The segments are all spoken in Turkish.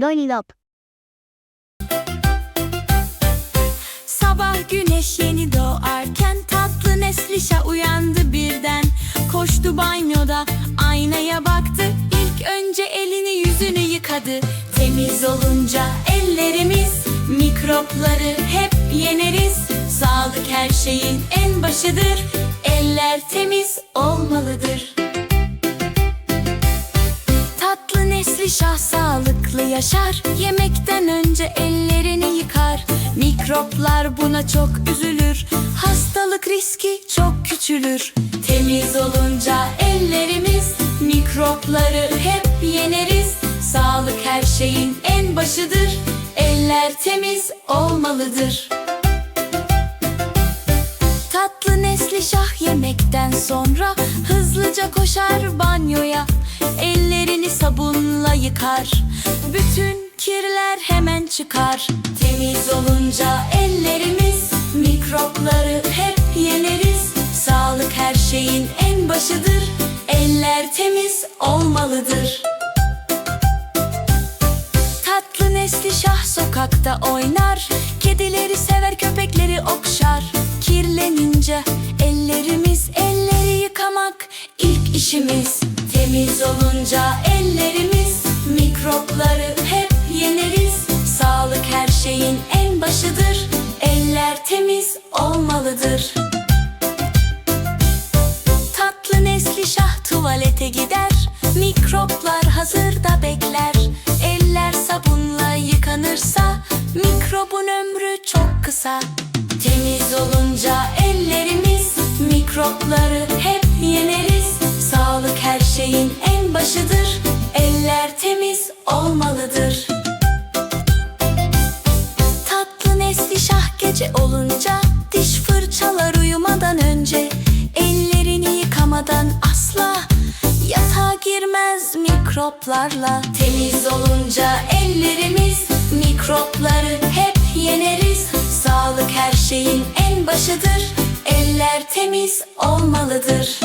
Lollipop. Sabah güneş yeni doğarken tatlı Neslişa uyandı birden. Koştu banyoda aynaya baktı. İlk önce elini yüzünü yıkadı. Temiz olunca ellerimiz Mikropları hep yeneriz. Sağlık her şeyin en başıdır. Eller temiz olmalıdır yaşar. Yemekten önce ellerini yıkar. Mikroplar buna çok üzülür. Hastalık riski çok küçülür. Temiz olunca ellerimiz Mikropları hep yeneriz. Sağlık her şeyin en başıdır. Eller temiz olmalıdır. Tatlı nesli şah yemekten sonra hızlıca koşar banyoya. Ellerini sabunla yıkar Bütün kirler hemen çıkar. Temiz olunca ellerimiz Mikropları hep yeneriz. Sağlık her şeyin en başıdır. Eller temiz olmalıdır. Tatlı nesli şah sokakta oynar. Kedileri sever köpekleri okşar. Kirlenince ellerimiz elleri yıkamak ilk işimiz. Temiz olunca ellerimiz Mikropları hep yeneriz. Sağlık her şeyin en başıdır. Eller temiz olmalıdır. Tatlı nesli şah tuvalete gider. Mikroplar hazırda bekler. Eller sabunla yıkanırsa Mikrobun ömrü çok kısa. Temiz olunca ellerimiz Mikropları hep yeneriz. Sağlık her şeyin en başıdır Eller temiz olmalıdır. Tatlı nesli şah gece olunca Diş fırçalar uyumadan önce Ellerini yıkamadan asla Yatağa girmez mikroplarla. Temiz olunca ellerimiz Mikropları hep yeneriz. Sağlık her şeyin en başıdır. Eller temiz olmalıdır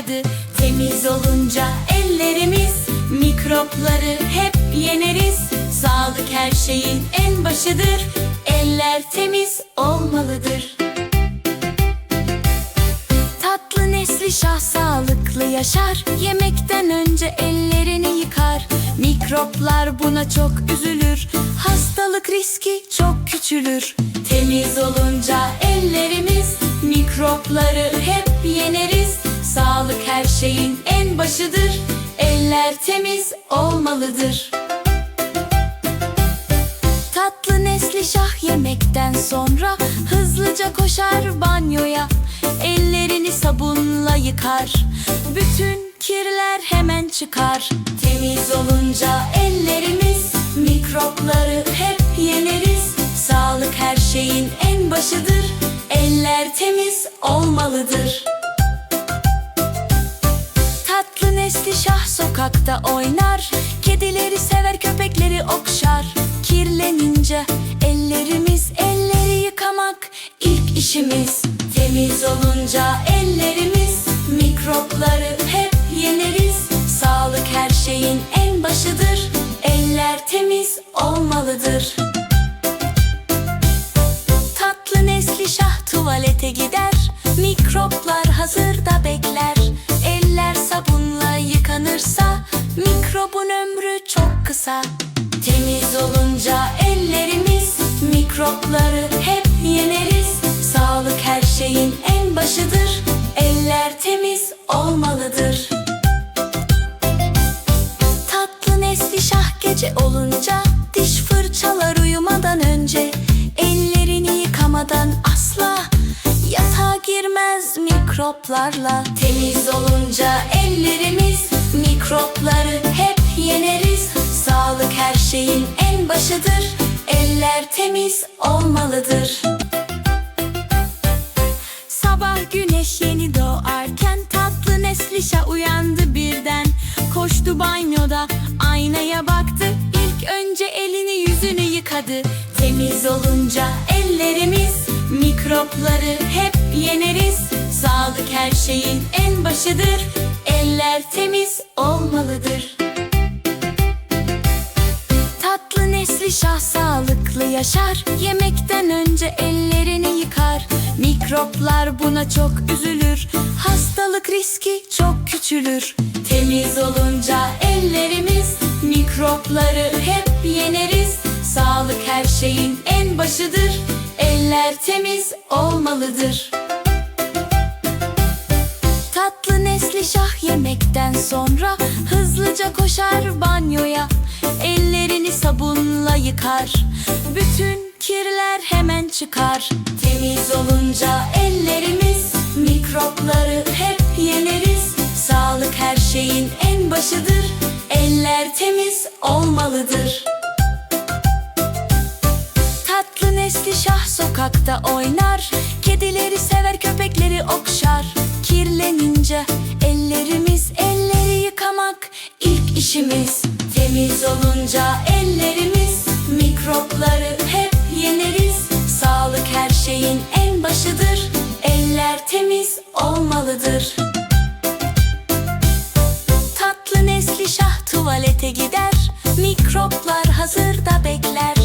yıkadı Temiz olunca ellerimiz Mikropları hep yeneriz. Sağlık her şeyin en başıdır. Eller temiz olmalıdır. Tatlı nesli şah sağlıklı yaşar. Yemekten önce ellerini yıkar. Mikroplar buna çok üzülür. Hastalık riski çok küçülür. Temiz olunca ellerimiz Mikropları hep yeneriz Sağlık her şeyin en başıdır. Eller temiz olmalıdır. Tatlı nesli şah yemekten sonra hızlıca koşar banyoya. Ellerini sabunla yıkar. Bütün kirler hemen çıkar. Temiz olunca ellerimiz Mikropları hep yeneriz. Sağlık her şeyin en başıdır. Eller temiz olmalıdır sokakta oynar. Kedileri sever köpekleri okşar. Kirlenince ellerimiz elleri yıkamak. İlk işimiz Temiz olunca ellerimiz. Mikropları hep yeneriz. Sağlık her şeyin en başıdır. Eller temiz olmalıdır Mikropları hep yeneriz. Sağlık her şeyin en başıdır. Eller temiz olmalıdır. Tatlı nesli şah gece olunca Diş fırçalar uyumadan önce Ellerini yıkamadan asla Yatağa girmez mikroplarla. Temiz olunca ellerimiz Mikropları hep yeneriz. Sağlık her şeyin en başıdır Eller temiz olmalıdır. Sabah güneş yeni doğarken tatlı Neslişa uyandı birden. Koştu banyoda aynaya baktı. İlk önce elini yüzünü yıkadı. Temiz olunca ellerimiz Mikropları hep yeneriz. Sağlık her şeyin en başıdır. Eller temiz olmalıdır. Tatlı nesli sağlıklı yaşar. Yemekten önce ellerini yıkar. Mikroplar buna çok üzülür. Hastalık riski çok küçülür. Temiz olunca ellerimiz Mikropları hep yeneriz. Sağlık her şeyin en başıdır. Eller temiz olmalıdır. Tatlı nesli şah yemekten sonra hızlıca koşar banyoya. Ellerini sabunla yıkar Bütün kirler hemen çıkar. Temiz olunca ellerimiz Mikropları hep yeneriz. Sağlık her şeyin en başıdır. Eller temiz olmalıdır. Tatlı nesli şah sokakta oynar. Kedileri sever köpekleri okşar. Kirlenince ellerimiz elleri yıkamak ilk işimiz. Temiz olunca ellerimiz Mikropları hep yeneriz. Sağlık her şeyin en başıdır. Eller temiz olmalıdır. Tatlı nesli şah tuvalete gider. Mikroplar hazırda bekler.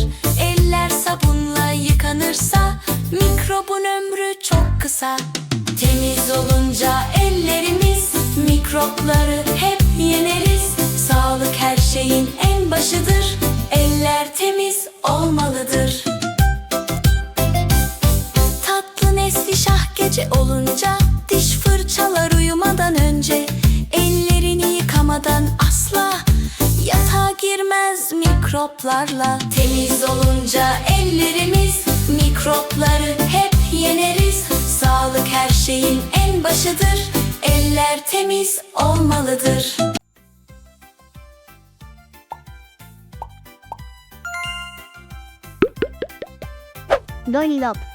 Eller sabunla yıkanırsa Mikrobun ömrü çok kısa. Temiz olunca ellerimiz Mikropları hep yeneriz yıkamadan asla Yatağa girmez mikroplarla. Temiz olunca ellerimiz Mikropları hep yeneriz. Sağlık her şeyin en başıdır Eller temiz olmalıdır. Lollipop